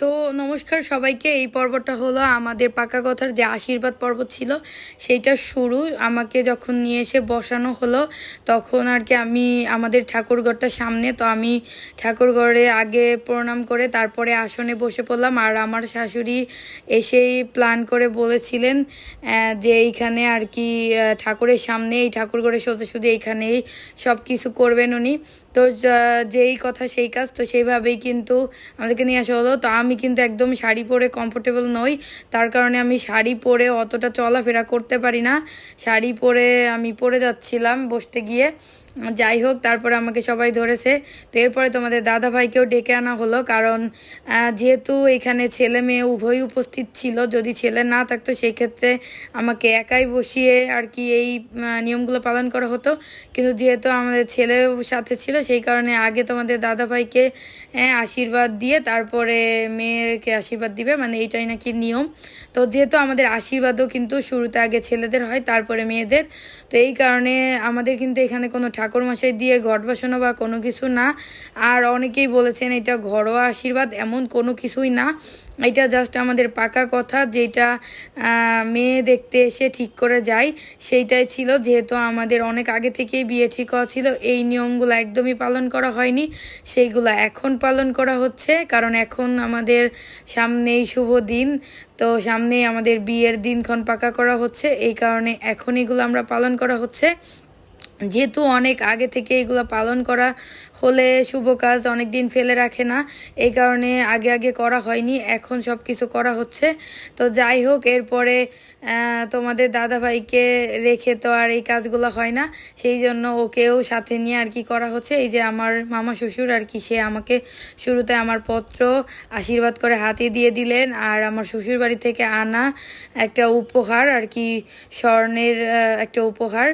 তো নমস্কার সবাইকে। এই পর্বটা হলো আমাদের পাকা কথার যে আশীর্বাদ পর্ব ছিল, সেইটা শুরু। আমাকে যখন নিয়ে এসে বসানো হলো, তখন আর কি আমি আমাদের ঠাকুরঘরটার সামনে, তো আমি ঠাকুরঘরে আগে প্রণাম করে তারপরে আসনে বসে পড়লাম। আর আমার শাশুড়ি এসেই প্ল্যান করে বলেছিলেন যে এইখানে আর কি ঠাকুরের সামনে, এই ঠাকুরঘরে সোজা শুধু এইখানেই সব কিছু করবেন উনি। তো যেই কথা সেই কাজ, তো সেইভাবেই কিন্তু আমাদেরকে নিয়ে আসা হলো। তো আমি কিন্তু একদম শাড়ি পরে কমফোর্টেবল নই। তার কারণে আমি শাড়ি পরে অতটা চলাফেরা করতে পারি না। শাড়ি পরে আমি পরে যাচ্ছিলাম বসতে গিয়ে। যাই হোক, তারপরে আমাকে সবাই ধরেছে। তো এরপরে তোমাদের দাদা ভাইকেও ডেকে আনা হলো। কারণ যেহেতু এখানে ছেলে মেয়ে উভয়ই উপস্থিত ছিল, যদি ছেলে না থাকতো সেই ক্ষেত্রে আমাকে একাই বসিয়ে আর কি এই নিয়মগুলো পালন করা হতো। কিন্তু যেহেতু আমাদের ছেলেও সাথে ছিল, সেই কারণে আগে তোমাদের দাদা ভাইকে আশীর্বাদ দিয়ে তারপরে মেয়েকে আশীর্বাদ দিবে মানে এইটাই নাকি নিয়ম। তো যেহেতু আমাদের আশীর্বাদও কিন্তু শুরুতে আগে ছেলেদের হয়, তারপরে মেয়েদের। তো এই কারণে আমাদের কিন্তু এখানে কোনো ঠাকুর মশাই দিয়ে ঘট বসানো বা কোনো কিছু না। আর অনেকেই বলেছেন এটা ঘরোয়া আশীর্বাদ, এমন কোনো কিছুই না। এটা জাস্ট আমাদের পাকা কথা, যেটা মেয়ে দেখতে এসে ঠিক করে যায়, সেইটাই ছিল। যেহেতু আমাদের অনেক আগে থেকেই বিয়ে ঠিক হওয়া ছিল, এই নিয়মগুলো একদমই পালন করা হয়নি। সেইগুলো এখন পালন করা হচ্ছে, কারণ এখন আমাদের সামনেই শুভ দিন। তো সামনেই আমাদের বিয়ের দিনক্ষণ পাকা করা হচ্ছে। এই কারণে এখন এগুলো আমরা পালন করা হচ্ছে। যেহেতু অনেক আগে থেকে এগুলো পালন করা হলে শুভ কাজ অনেক দিন ফেলে রাখে না, এই কারণে আগে আগে করা হয়নি, এখন সব কিছু করা হচ্ছে। তো যাই হোক, এরপরে তোমাদের দাদা ভাইকে রেখে তো আর এই কাজগুলো হয় না, সেই জন্য ওকেও সাথে নিয়ে আর কি করা হচ্ছে। এই যে আমার মামা শ্বশুর আর কি, সে আমাকে শুরুতে আমার পত্র আশীর্বাদ করে হাতে দিয়ে দিলেন, আর আমার শ্বশুর বাড়ি থেকে আনা একটা উপহার আর কি, স্বর্ণের একটা উপহার।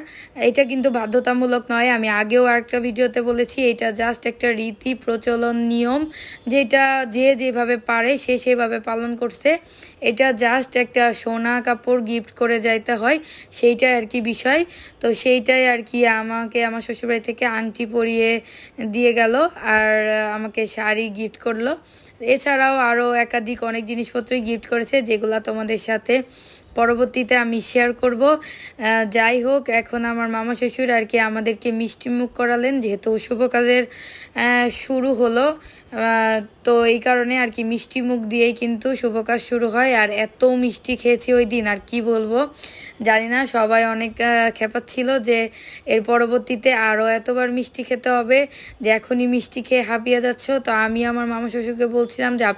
এটা কিন্তু বাধ্যতামূলক নয়, আমি আগেও আরেকটা ভিডিওতে বলেছি, এটা জাস্ট একটা রীতি প্রচলন নিয়ম, যেটা যে যেভাবে পারে সে সেভাবে পালন করছে। এটা জাস্ট একটা সোনা কাপড় গিফট করে যাইতে হয়, সেইটাই আর কি বিষয়। তো সেইটাই আর কি আমাকে আমার শ্বশুরবাড়ি থেকে আংটি পরিয়ে দিয়ে গেল আর আমাকে শাড়ি গিফট করল। এছাড়াও আরও একাধিক অনেক জিনিসপত্রই গিফট করেছে, যেগুলো তোমাদের সাথে পরবর্তীতে আমি শেয়ার করব। যাই হোক, এখন আমার মামা শ্বশুর আর কি আমাদেরকে মিষ্টি মুখ করালেন, যেহেতু শুভ কাজের শুরু হলো। তো এই কারণে আর কি মিষ্টি মুখ দিয়েই কিন্তু শুভ কাজ শুরু হয়। আর এত মিষ্টি খেয়েছি ওই দিন, আর কি বলব? জানি না, সবাই অনেক খেপাচ্ছিল যে এর পরবর্তীতে আরও এতবার মিষ্টি খেতে হবে যে এখনই মিষ্টি খেয়ে হাঁপিয়ে যাচ্ছ। তো আমি আমার মামা শ্বশুরকে বলছিলাম যে